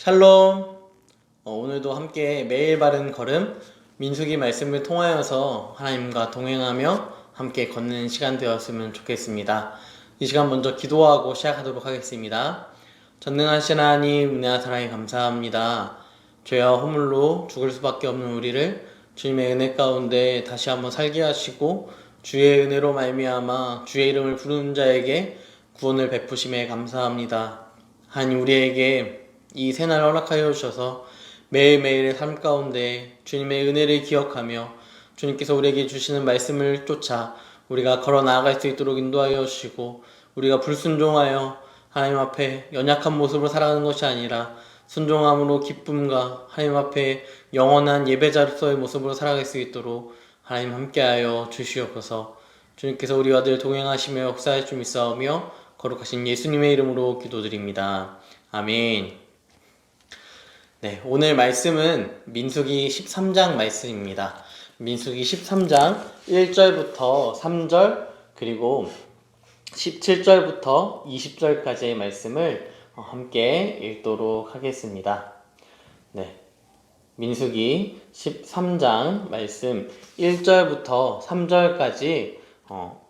샬롬. 어, 오늘도 함께 매일 바른 걸음 민수기 말씀을 통하여서 하나님과 동행하며 함께 걷는 시간 되었으면 좋겠습니다. 이 시간 먼저 기도하고 시작하도록 하겠습니다. 전능하신 하나님 은혜와 사랑에 감사합니다. 죄와 허물로 죽을 수밖에 없는 우리를 주님의 은혜 가운데 다시 한번 살게 하시고 주의 은혜로 말미암아 주의 이름을 부르는 자에게 구원을 베푸심에 감사합니다. 하나님 우리에게 이 새날 허락하여 주셔서 매일매일의 삶 가운데 주님의 은혜를 기억하며 주님께서 우리에게 주시는 말씀을 쫓아 우리가 걸어 나아갈 수 있도록 인도하여 주시고 우리가 불순종하여 하나님 앞에 연약한 모습으로 살아가는 것이 아니라 순종함으로 기쁨과 하나님 앞에 영원한 예배자로서의 모습으로 살아갈 수 있도록 하나님 함께하여 주시옵소서 주님께서 우리와 늘 동행하시며 역사할 줄 믿사오며 거룩하신 예수님의 이름으로 기도드립니다. 아멘. 네, 오늘 말씀은 민수기 13장 말씀입니다. 민수기 13장 1절부터 3절 그리고 17절부터 20절까지의 말씀을 어, 함께 읽도록 하겠습니다. 네. 민수기 13장 말씀 1절부터 3절까지 어,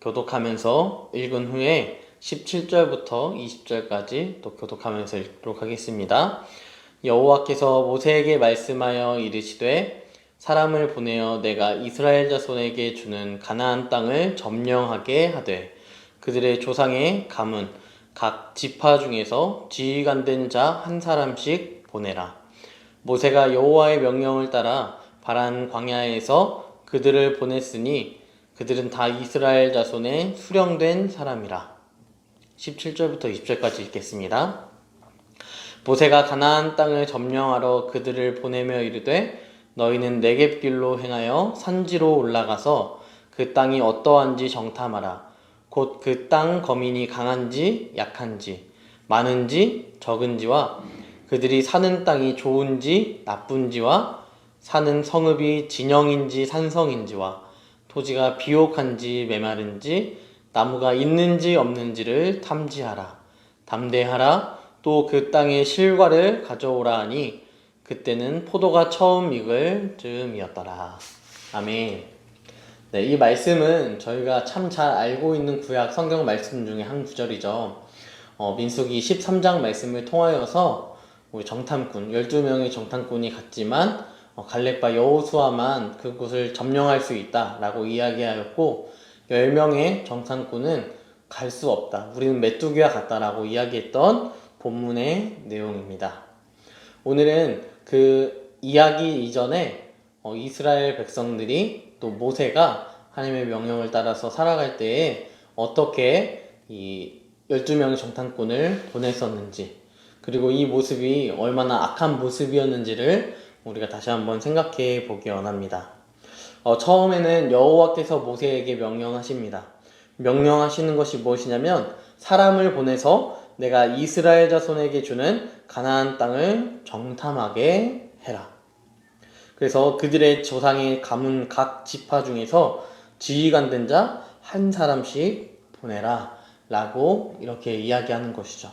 교독하면서 읽은 후에 17절부터 20절까지 또 교독하면서 읽도록 하겠습니다. 여호와께서 모세에게 말씀하여 이르시되 사람을 보내어 내가 이스라엘 자손에게 주는 가나안 땅을 점령하게 하되 그들의 조상의 가문 각 지파 중에서 지휘관 된 자 한 사람씩 보내라. 모세가 여호와의 명령을 따라 바란 광야에서 그들을 보냈으니 그들은 다 이스라엘 자손의 수령된 사람이라. 17절부터 20절까지 읽겠습니다. 모세가 가나안 땅을 점령하러 그들을 보내며 이르되 너희는 내겝 길로 행하여 산지로 올라가서 그 땅이 어떠한지 정탐하라. 곧 그 땅 거민이 강한지 약한지 많은지 적은지와 그들이 사는 땅이 좋은지 나쁜지와 사는 성읍이 진영인지 산성인지와 토지가 비옥한지 메마른지 나무가 있는지 없는지를 탐지하라. 담대하라. 또 그 땅의 실과를 가져오라 하니 그때는 포도가 처음 익을 즈음이었더라. 아멘. 네, 이 말씀은 저희가 참 잘 알고 있는 구약 성경 말씀 중에 한 구절이죠. 어, 민수기 13장 말씀을 통하여서 우리 정탐꾼, 12명의 정탐꾼이 갔지만 어, 갈렙과 여호수아만 그곳을 점령할 수 있다라고 이야기하였고 10명의 정탐꾼은 갈 수 없다. 우리는 메뚜기와 같다라고 이야기했던 본문의 내용입니다. 오늘은 그 이야기 이전에 어, 이스라엘 백성들이 또 모세가 하나님의 명령을 따라서 살아갈 때에 어떻게 이 12명의 정탐꾼을 보냈었는지 그리고 이 모습이 얼마나 악한 모습이었는지를 우리가 다시 한번 생각해 보기 원합니다. 어, 처음에는 여호와께서 모세에게 명령하십니다. 명령하시는 것이 무엇이냐면 사람을 보내서 내가 이스라엘 자손에게 주는 가나안 땅을 정탐하게 해라. 그래서 그들의 조상의 가문 각 지파 중에서 지휘관 된 자 한 사람씩 보내라. 라고 이렇게 이야기하는 것이죠.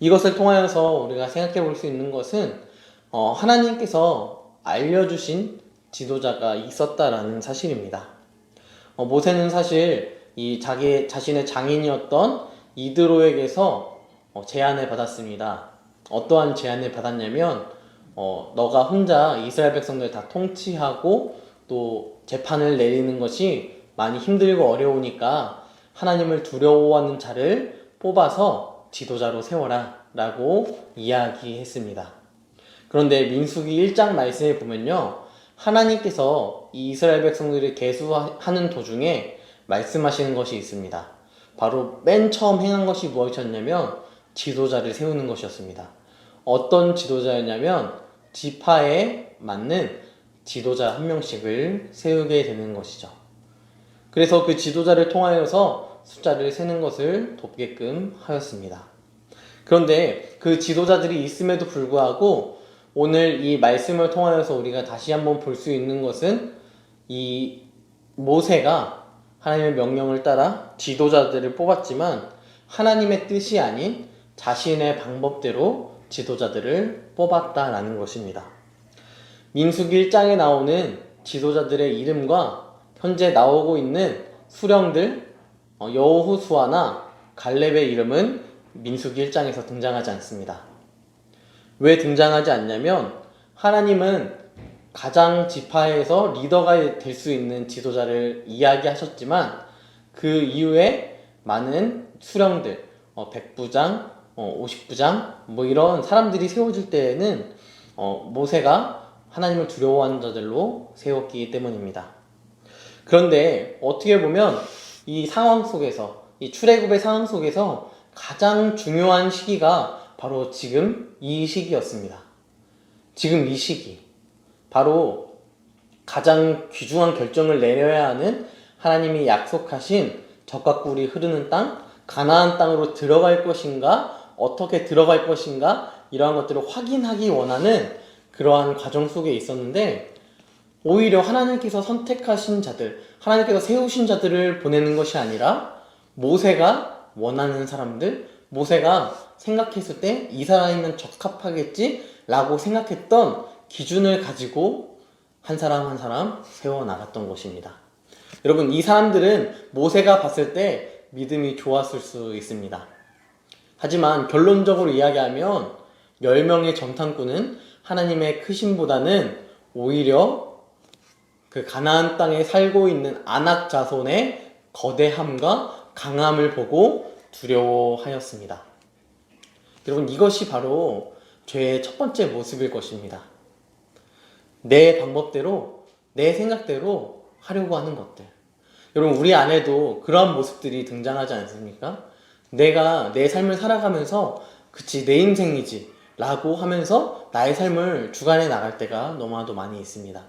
이것을 통하여서 우리가 생각해 볼 수 있는 것은 어, 하나님께서 알려주신 지도자가 있었다라는 사실입니다. 어, 모세는 사실 이 자기 자신의 장인이었던 이드로에게서 어, 제안을 받았습니다. 어떠한 제안을 받았냐면 어, 너가 혼자 이스라엘 백성들 다 통치하고 또 재판을 내리는 것이 많이 힘들고 어려우니까 하나님을 두려워하는 자를 뽑아서 지도자로 세워라 라고 이야기했습니다. 그런데 민수기 1장 말씀에 보면요. 하나님께서 이 이스라엘 백성들을 계수하는 도중에 말씀하시는 것이 있습니다. 바로 맨 처음 행한 것이 무엇이었냐면 지도자를 세우는 것이었습니다. 어떤 지도자였냐면 지파에 맞는 지도자 한 명씩을 세우게 되는 것이죠. 그래서 그 지도자를 통하여서 숫자를 세는 것을 돕게끔 하였습니다. 그런데 그 지도자들이 있음에도 불구하고 오늘 이 말씀을 통하여서 우리가 다시 한번 볼 수 있는 것은 이 모세가 하나님의 명령을 따라 지도자들을 뽑았지만 하나님의 뜻이 아닌 자신의 방법대로 지도자들을 뽑았다라는 것입니다. 민수기 1장에 나오는 지도자들의 이름과 현재 나오고 있는 수령들 어, 여호수아나 갈렙의 이름은 민수기 1장에서 등장하지 않습니다. 왜 등장하지 않냐면 하나님은 가장 지파에서 리더가 될 수 있는 지도자를 이야기하셨지만 그 이후에 많은 수령들, 어, 백부장, 어, 50부장 뭐 이런 사람들이 세워질 때에는 어, 모세가 하나님을 두려워하는 자들로 세웠기 때문입니다. 그런데 어떻게 보면 이 상황 속에서 이 출애굽의 상황 속에서 가장 중요한 시기가 바로 지금 이 시기였습니다. 지금 이 시기 바로 가장 귀중한 결정을 내려야 하는 하나님이 약속하신 적과 꿀이 흐르는 땅 가나안 땅으로 들어갈 것인가 어떻게 들어갈 것인가 이러한 것들을 확인하기 원하는 그러한 과정 속에 있었는데 오히려 하나님께서 선택하신 자들, 하나님께서 세우신 자들을 보내는 것이 아니라 모세가 원하는 사람들, 모세가 생각했을 때 이 사람이면 적합하겠지라고 생각했던 기준을 가지고 한 사람 한 사람 세워 나갔던 것입니다. 여러분, 이 사람들은 모세가 봤을 때 믿음이 좋았을 수 있습니다. 하지만 결론적으로 이야기하면 10명의 정탐꾼은 하나님의 크심보다는 오히려 그 가나안 땅에 살고 있는 아낙 자손의 거대함과 강함을 보고 두려워하였습니다. 여러분 이것이 바로 죄의 첫 번째 모습일 것입니다. 내 방법대로 내 생각대로 하려고 하는 것들. 여러분 우리 안에도 그러한 모습들이 등장하지 않습니까? 내가 내 삶을 살아가면서 그치 내 인생이지 라고 하면서 나의 삶을 주관해 나갈 때가 너무나도 많이 있습니다.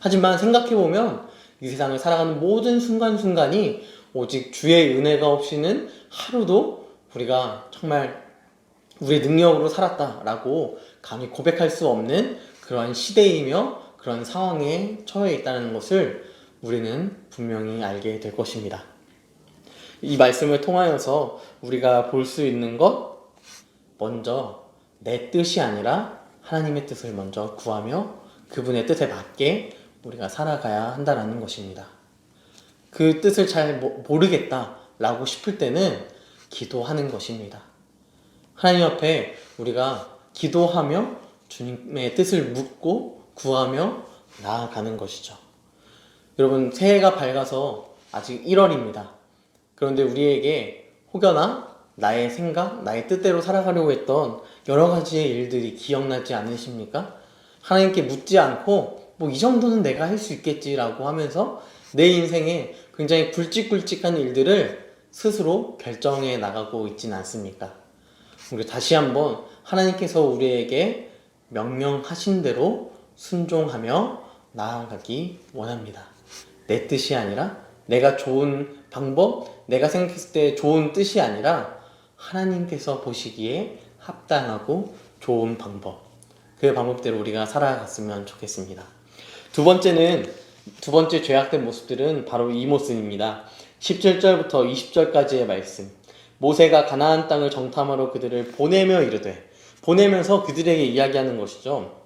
하지만 생각해보면 이 세상을 살아가는 모든 순간순간이 오직 주의 은혜가 없이는 하루도 우리가 정말 우리의 능력으로 살았다라고 감히 고백할 수 없는 그러한 시대이며 그런 상황에 처해 있다는 것을 우리는 분명히 알게 될 것입니다. 이 말씀을 통하여서 우리가 볼 수 있는 것, 먼저 내 뜻이 아니라 하나님의 뜻을 먼저 구하며 그분의 뜻에 맞게 우리가 살아가야 한다는 것입니다. 그 뜻을 잘 모르겠다라고 싶을 때는 기도하는 것입니다. 하나님 앞에 우리가 기도하며 주님의 뜻을 묻고 구하며 나아가는 것이죠. 여러분, 새해가 밝아서 아직 1월입니다. 그런데 우리에게 혹여나 나의 생각, 나의 뜻대로 살아가려고 했던 여러 가지의 일들이 기억나지 않으십니까? 하나님께 묻지 않고 뭐 이 정도는 내가 할 수 있겠지라고 하면서 내 인생에 굉장히 굵직굵직한 일들을 스스로 결정해 나가고 있지는 않습니까? 우리 다시 한번 하나님께서 우리에게 명령하신 대로 순종하며 나아가기 원합니다. 내 뜻이 아니라 내가 좋은 방법, 내가 생각했을 때 좋은 뜻이 아니라 하나님께서 보시기에 합당하고 좋은 방법. 그 방법대로 우리가 살아갔으면 좋겠습니다. 두 번째는 두 번째 죄악된 모습들은 바로 이 모습입니다. 17절부터 20절까지의 말씀. 모세가 가나안 땅을 정탐하러 그들을 보내며 이르되 보내면서 그들에게 이야기하는 것이죠.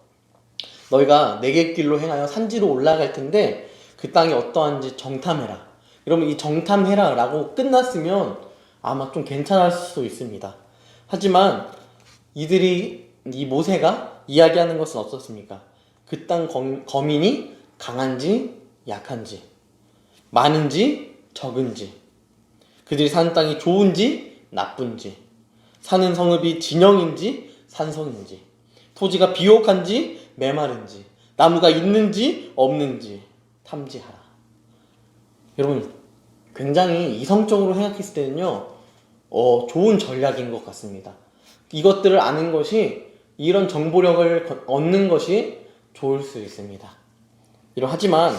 너희가 내게 길로 행하여 산지로 올라갈 텐데 그 땅이 어떠한지 정탐해라. 여러분 이 정탐해라 라고 끝났으면 아마 좀 괜찮을 수도 있습니다. 하지만 이들이 이 모세가 이야기하는 것은 어떻습니까? 그 땅 거민이 강한지 약한지 많은지 적은지 그들이 사는 땅이 좋은지 나쁜지 사는 성읍이 진영인지 산성인지 토지가 비옥한지 메마른지 나무가 있는지 없는지 탐지하라. 여러분 굉장히 이성적으로 생각했을 때는요 어, 좋은 전략인 것 같습니다. 이것들을 아는 것이 이런 정보력을 얻는 것이 좋을 수 있습니다. 하지만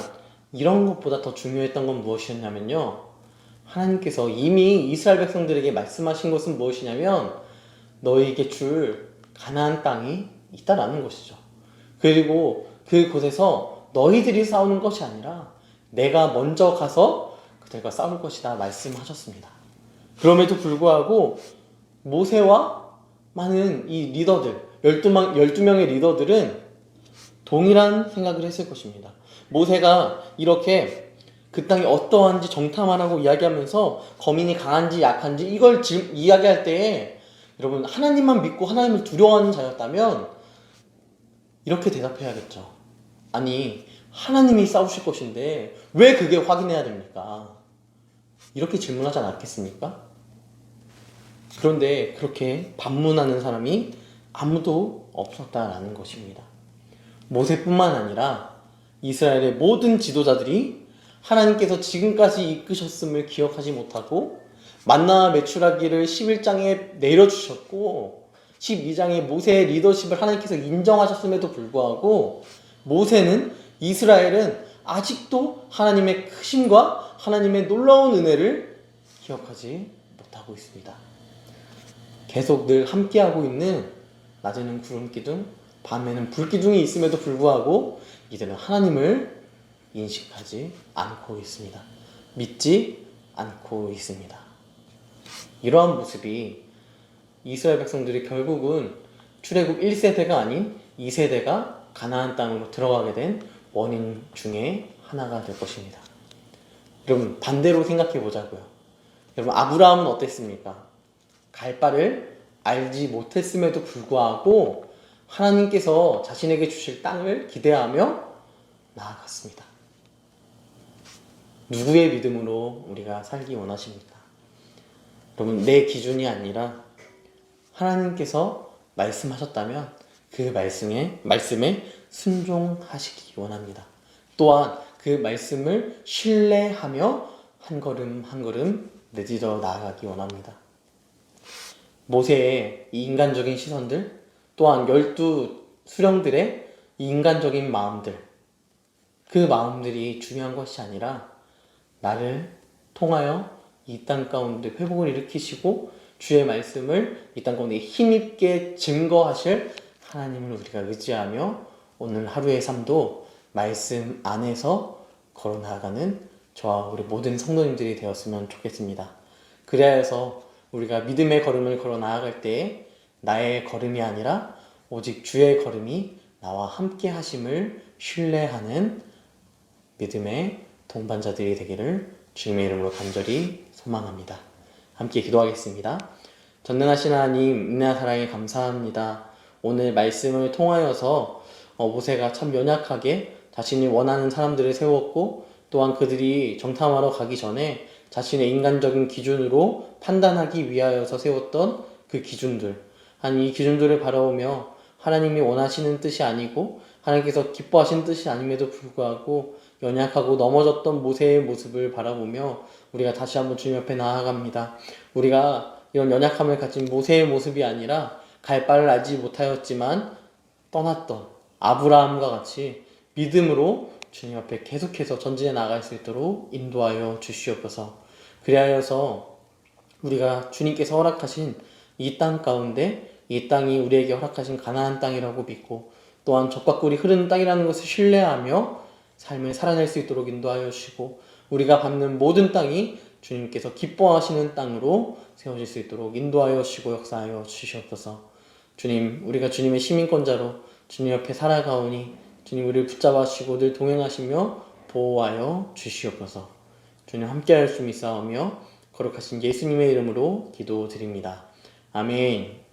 이런 것보다 더 중요했던 건 무엇이었냐면요. 하나님께서 이미 이스라엘 백성들에게 말씀하신 것은 무엇이냐면 너희에게 줄 가나안 땅이 있다라는 것이죠. 그리고 그곳에서 너희들이 싸우는 것이 아니라 내가 먼저 가서 그들과 싸울 것이다 말씀하셨습니다. 그럼에도 불구하고 모세와 많은 이 리더들 12명, 12명의 리더들은 동일한 생각을 했을 것입니다. 모세가 이렇게 그 땅이 어떠한지 정탐하라고 이야기하면서 거민이 강한지 약한지 이걸 질- 이야기할 때에 여러분 하나님만 믿고 하나님을 두려워하는 자였다면 이렇게 대답해야겠죠. 아니 하나님이 싸우실 것인데 왜 그게 확인해야 됩니까? 이렇게 질문하지 않았겠습니까? 그런데 그렇게 반문하는 사람이 아무도 없었다라는 것입니다. 모세뿐만 아니라 이스라엘의 모든 지도자들이 하나님께서 지금까지 이끄셨음을 기억하지 못하고 만나 매출하기를 11장에 내려주셨고 12장에 모세의 리더십을 하나님께서 인정하셨음에도 불구하고 모세는 이스라엘은 아직도 하나님의 크심과 하나님의 놀라운 은혜를 기억하지 못하고 있습니다. 계속 늘 함께하고 있는 낮에는 구름 기둥, 밤에는 불 기둥이 있음에도 불구하고 이제는 하나님을 인식하지 않고 있습니다. 믿지 않고 있습니다. 이러한 모습이 이스라엘 백성들이 결국은 출애굽 1세대가 아닌 2세대가 가나안 땅으로 들어가게 된 원인 중에 하나가 될 것입니다. 여러분 반대로 생각해 보자고요. 여러분 아브라함은 어땠습니까? 갈 바를 알지 못했음에도 불구하고 하나님께서 자신에게 주실 땅을 기대하며 나아갔습니다. 누구의 믿음으로 우리가 살기 원하십니까? 여러분, 내 기준이 아니라 하나님께서 말씀하셨다면 그 말씀에, 말씀에 순종하시기 원합니다. 또한 그 말씀을 신뢰하며 한 걸음 한 걸음 내딛어 나아가기 원합니다. 모세의 이 인간적인 시선들, 또한 열두 수령들의 이 인간적인 마음들, 그 마음들이 중요한 것이 아니라 나를 통하여 이 땅 가운데 회복을 일으키시고 주의 말씀을 이 땅 가운데 힘있게 증거하실 하나님을 우리가 의지하며 오늘 하루의 삶도 말씀 안에서 걸어 나가는 저와 우리 모든 성도님들이 되었으면 좋겠습니다. 그래야 해서 우리가 믿음의 걸음을 걸어 나아갈 때 나의 걸음이 아니라 오직 주의 걸음이 나와 함께 하심을 신뢰하는 믿음의 동반자들이 되기를 주님의 이름으로 간절히 소망합니다. 함께 기도하겠습니다. 전능하신 하나님, 은혜와 사랑에 감사합니다. 오늘 말씀을 통하여서 어, 모세가 참 연약하게 자신이 원하는 사람들을 세웠고 또한 그들이 정탐하러 가기 전에 자신의 인간적인 기준으로 판단하기 위하여서 세웠던 그 기준들, 한 이 기준들을 바라보며 하나님이 원하시는 뜻이 아니고 하나님께서 기뻐하시는 뜻이 아님에도 불구하고 연약하고 넘어졌던 모세의 모습을 바라보며 우리가 다시 한번 주님 옆에 나아갑니다. 우리가 이런 연약함을 가진 모세의 모습이 아니라 갈 바를 알지 못하였지만 떠났던 아브라함과 같이 믿음으로 주님 앞에 계속해서 전진해 나갈 수 있도록 인도하여 주시옵소서. 그리하여서 우리가 주님께서 허락하신 이 땅 가운데 이 땅이 우리에게 허락하신 가나안 땅이라고 믿고 또한 적과 꿀이 흐르는 땅이라는 것을 신뢰하며 삶을 살아낼 수 있도록 인도하여 주시고 우리가 밟는 모든 땅이 주님께서 기뻐하시는 땅으로 세워질 수 있도록 인도하여 주시고 역사하여 주시옵소서. 주님, 우리가 주님의 시민권자로 주님 옆에 살아가오니 주님 우리를 붙잡아 주시고 늘 동행하시며 보호하여 주시옵소서. 주님 함께할 수 있사오며 거룩하신 예수님의 이름으로 기도드립니다. 아멘.